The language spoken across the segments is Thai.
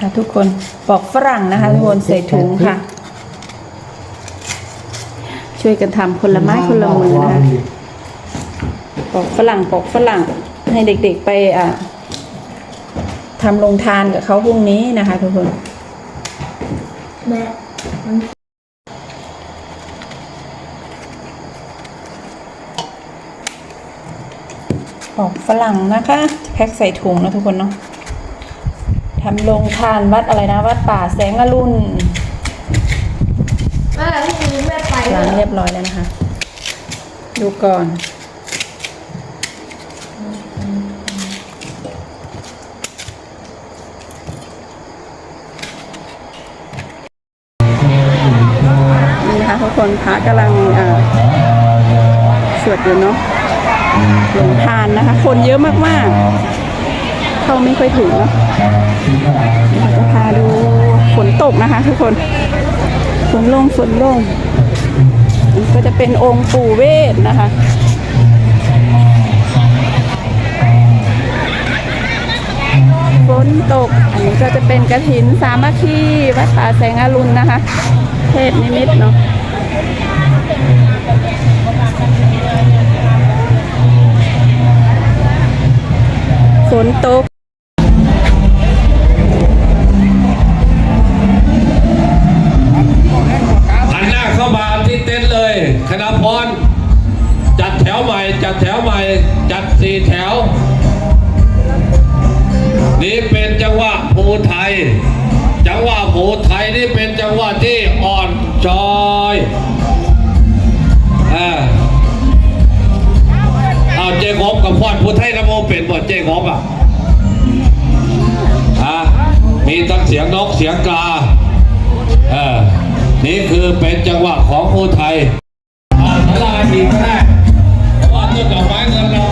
นะคะ ทุกคนปอกฝรั่งนะคะ ทุกคนใส่ถุงค่ะ ช่วยกันทำคนละไม้คนละมือนะคะปอกฝรั่งปอกฝรั่งให้เด็กๆไปอะทำลงทานกับเขาพรุ่งนี้นะคะ ทุกคนแม่ปอกฝรั่งนะคะ แพ็คใส่ถุงนะทุกคนเนาะ ทำลงทานวัดอะไรนะ วัดป่าแสงอรุณแม่พี่มีแม่ไปล้างเรียบร้อยแล้วนะคะ ดูก่อน นี่นะคะทุกคนพระกำลังเอ่อสวดอยู่เนาะหลงทานนะคะ คนเยอะมากๆ เข้าไม่ค่อยถึงเนาะเดี๋ยวจะพาดูฝนตกนะคะ ทุกคนฝนลงฝนลงนี่ก็จะเป็นองค์ปู่เวทนะคะฝนตก อันนี้ก็จะเป็นกระถินสามัคคีวัดป่าแสงอรุณนะคะ เทพนิมิตเนาะฝนตก งหวะภูไทย จังหวะภูไทยนี่เป็นจังหวะที่อ่อนจอยอ่าเอาเจคอบกับพอดภูไทยนะโมเป็นบทเจคอบอะอ่ามีทั้งเสียงนกเสียงกาเออนี่คือเป็นจังหวะของภูไทยอาสลาอีกก็ได้ว่าต้นดอกไม้เงินเรา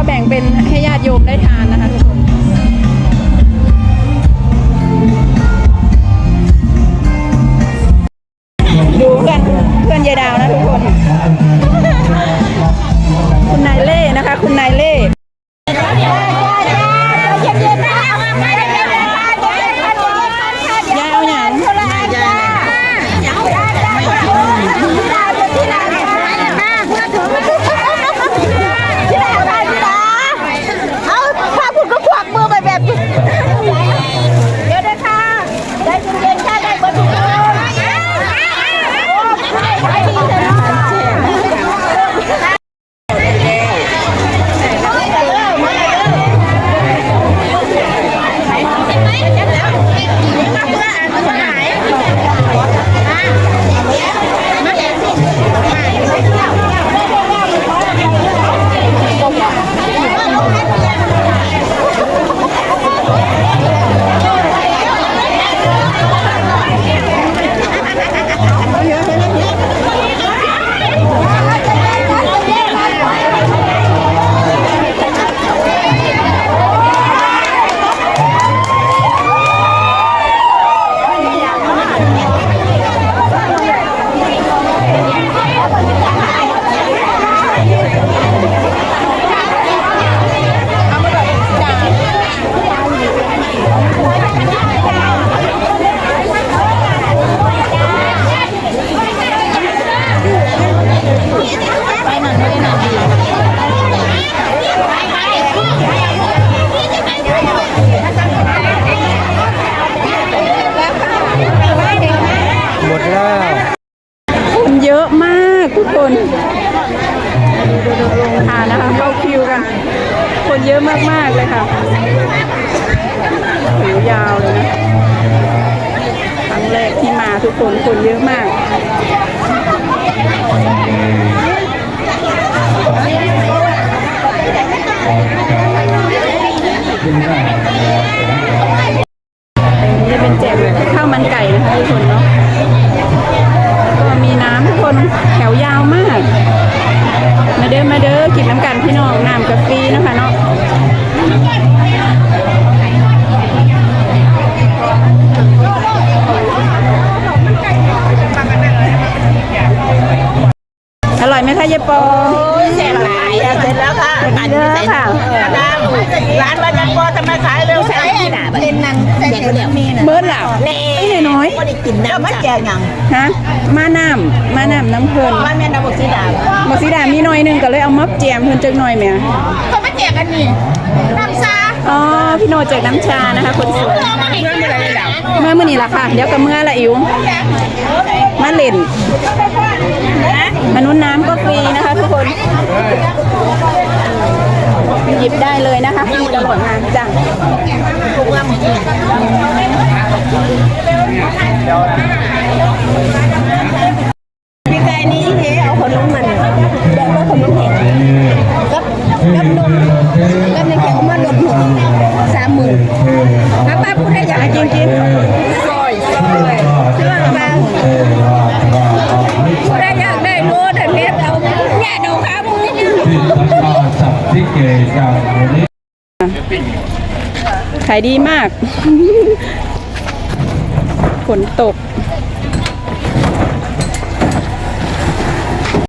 ก็แบ่งเป็นให้ญาติโยมได้ทานนะคะทุกคนดูกันเพื่อนยายดาวนะทุกคน คุณนายเล่นะคะ คุณนายเล่ ทานนะคะเข้าคิวกัน คนเยอะมากๆเลยค่ะหิวยาวเลยนะครั้งแรกที่มาทุกคนคนเยอะมาก ปอเสร็จหลายเสร็จแล้วค่ะเยอะค่ะร้านวันนั้นพอทำไมขายเร็วใช่ไหมเป็นนางแจกเดี๋ยวมีนะเบิร์ดเหล่าไม่น้อยไม่ได้กินน้ำมันแจกยังๆฮะมาน้ำมาน้ำน้ำเพลินว่าแม่นำบอกสีดาหมกสีดามีหน่อยหนึงก็เลยเอามับแจมเพิ่นจักหน่อยแหม่เขาไม่แจกกันนี่น้ำซาอ๋อพี่โนแจกน้ำชานะคะคนสวย นี่แหละค่ะ เดี๋ยวกับเมื่อละอิ๋วมาเล่นมนุษย์น้ำก็ฟรีนะคะทุกคนหยิบได้เลยนะคะฟรีตลอดงานจ้ะพี่ ขายดีมาก ฝนตก